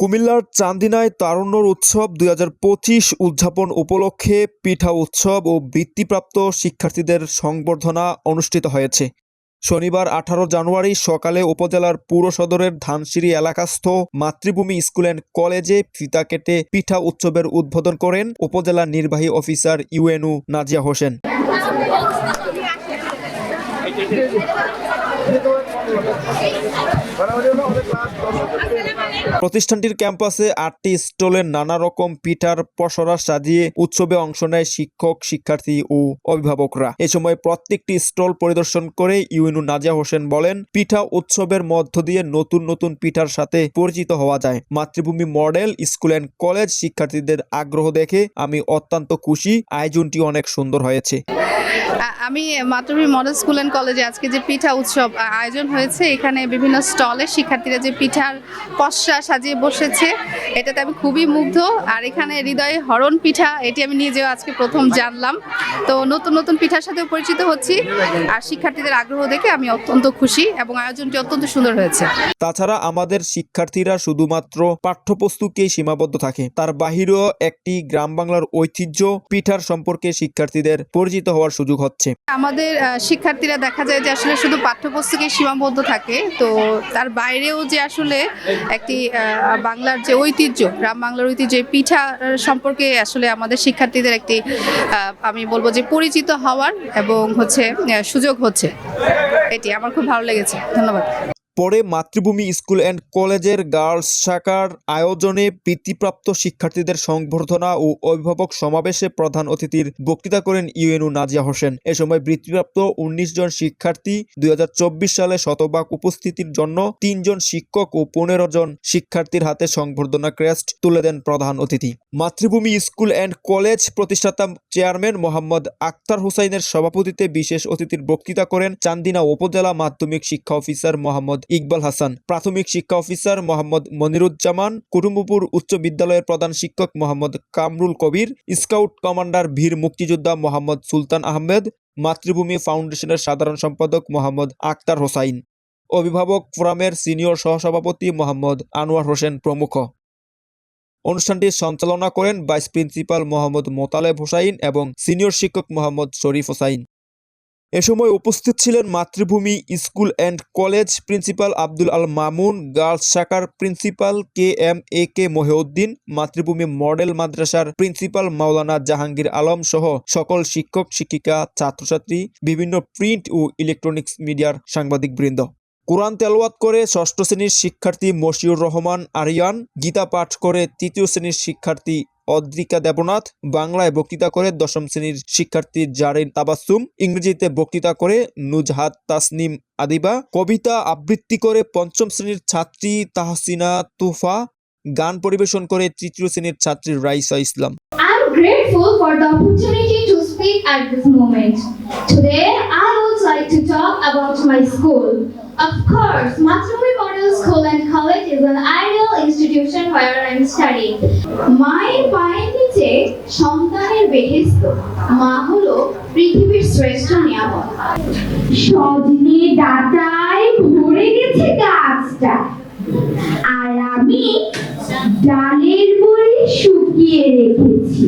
কুমিল্লার চান্দিনায় তারুণ্যর উৎসব দু হাজার পঁচিশ উদযাপন উপলক্ষে পিঠা উৎসব ও বৃত্তিপ্রাপ্ত শিক্ষার্থীদের সংবর্ধনা অনুষ্ঠিত হয়েছে। শনিবার আঠারো জানুয়ারি সকালে উপজেলার পুর সদরের ধানসিঁড়ি এলাকাস্থ মাতৃভূমি স্কুল অ্যান্ড কলেজে ফিতা কেটে পিঠা উৎসবের উদ্বোধন করেন উপজেলা নির্বাহী অফিসার ইউএনউ নাজিয়া হোসেন। প্রতিষ্ঠানটির ক্যাম্পাসে আটটি স্টলে নানা রকম পিঠার পসরা সাজিয়ে উৎসবে অংশ নেয় শিক্ষক, শিক্ষার্থী ও অভিভাবকরা। এ সময় প্রত্যেকটি স্টল পরিদর্শন করে ইউএনু নাজিয়া হোসেন বলেন, পিঠা উৎসবের মধ্য দিয়ে নতুন নতুন পিঠার সাথে পরিচিত হওয়া যায়। মাতৃভূমি মডেল, স্কুল অ্যান্ড কলেজ শিক্ষার্থীদের আগ্রহ দেখে আমি অত্যন্ত খুশি। আয়োজনটি অনেক সুন্দর হয়েছে। আমি মাতৃভূমি মডেল স্কুল অ্যান্ড কলেজে আজকে যে পিঠা উৎসব আয়োজন হয়েছে, এখানে বিভিন্ন স্টলে শিক্ষার্থীরা যে পিঠার পশা সাজিয়ে বসেছে, এটাতে আমি খুবই মুগ্ধ। আর এখানে হৃদয়ে হরণ পিঠা, এটি আমি নিজেও আজকে প্রথম জানলাম। তো নতুন নতুন পিঠার সাথেও পরিচিত হচ্ছি। আর শিক্ষার্থীদের আগ্রহ দেখে আমি অত্যন্ত খুশি এবং আয়োজনটি অত্যন্ত সুন্দর হয়েছে। তাছাড়া আমাদের শিক্ষার্থীরা শুধুমাত্র পাঠ্যপুস্তকেই সীমাবদ্ধ থাকে। তার বাহিরেও একটি গ্রাম বাংলার ঐতিহ্য পিঠার সম্পর্কে শিক্ষার্থীদের পরিচিত হওয়ার সুযোগ হচ্ছে। আমাদের শিক্ষার্থীরা দেখা যায় যে আসলে শুধু পাঠ্যপুস্তকে সীমাবদ্ধ থাকে। তো তার বাইরেও যে আসলে একটি বাংলার যে ঐতিহ্য, গ্রাম বাংলার ঐতিহ্য পিঠা সম্পর্কে আসলে আমাদের শিক্ষার্থীদের একটি আমি বলব যে পরিচিত হওয়ার এবং হচ্ছে সুযোগ হচ্ছে। এটি আমার খুব ভালো লেগেছে। ধন্যবাদ। পরে মাতৃভূমি স্কুল অ্যান্ড কলেজের গার্লস শাখার আয়োজনে বৃত্তিপ্রাপ্ত শিক্ষার্থীদের সংবর্ধনা ও অভিভাবক সমাবেশে প্রধান অতিথির বক্তৃতা করেন ইউএনউ নাজিয়া হোসেন। এ সময় বৃত্তিপ্রাপ্ত উনিশ জন শিক্ষার্থী, দুই হাজার চব্বিশ সালে শতভাগ উপস্থিতির জন্য তিনজন শিক্ষক ও পনেরো জন শিক্ষার্থীর হাতে সংবর্ধনা ক্রেস্ট তুলে দেন প্রধান অতিথি। মাতৃভূমি স্কুল অ্যান্ড কলেজ প্রতিষ্ঠাতা চেয়ারম্যান মোহাম্মদ আক্তার হুসাইনের সভাপতিত্বে বিশেষ অতিথির বক্তৃতা করেন চান্দিনা উপজেলা মাধ্যমিক শিক্ষা অফিসার মোহাম্মদ ইকবাল হাসান। প্রাথমিক শিক্ষা অফিসার মোহাম্মদ মনিরুজ্জামান কুটুম্বপুর উচ্চ বিদ্যালয়ের প্রধান শিক্ষক মোহাম্মদ কামরুল কবির, স্কাউট কমান্ডার ভীর মুক্তিযোদ্ধা মোহাম্মদ সুলতান আহমেদ, মাতৃভূমি ফাউন্ডেশনের সাধারণ সম্পাদক মোহাম্মদ আক্তার হোসাইন। অভিভাবক ফোরামের সিনিয়র সহসভাপতি মোহাম্মদ আনোয়ার হোসেন প্রমুখ। অনুষ্ঠানটি সঞ্চালনা করেন ভাইস প্রিন্সিপাল মোহাম্মদ মোতালেব হোসাইন এবং সিনিয়র শিক্ষক মোহাম্মদ শরীফ হোসাইন। এ সময় উপস্থিত ছিলেন Matribhumi school and college principal Abdul Al Mamun, girls শাখার principal K M A K Mohiuddin, Matribhumi model মাদ্রাসার প্রিন্সিপাল মাওলানা জাহাঙ্গীর আলম সহ সকল শিক্ষক, শিক্ষিকা, ছাত্রছাত্রী, বিভিন্ন প্রিন্ট ও ইলেকট্রনিক্স মিডিয়ার সাংবাদিকবৃন্দ। কোরআন তেলাওয়াত করে ষষ্ঠ শ্রেণির শিক্ষার্থী মশিউর রহমান আরিয়ান, গীতা পাঠ করে তৃতীয় শ্রেণির শিক্ষার্থী অদ্রিকা দেবনাথ বাংলায় বক্তৃতা করে দশম শ্রেণির শিক্ষার্থী জারিন তাবাসুম ইংরেজিতে বক্তৃতা করে নুজহাত তাসনিম আদিবা কবিতা আবৃত্তি করে পঞ্চম শ্রেণির ছাত্রী তাহসিনা তুফা গান পরিবেশন করে তৃতীয় শ্রেণির ছাত্রী রাইসা ইসলাম grateful for the opportunity to speak at this moment. Today, I would like to talk about my school. Of course, Matsumi studying. মায়ের পায়ের নিচে সন্তানের বেহেস্ত মা হলো পৃথিবীর শ্রেষ্ঠ নিয়ামত। সজনে ডাটায় ভরে গেছে গাছটা। আর আমি ডালের বড়ি শুকিয়ে রেখেছি।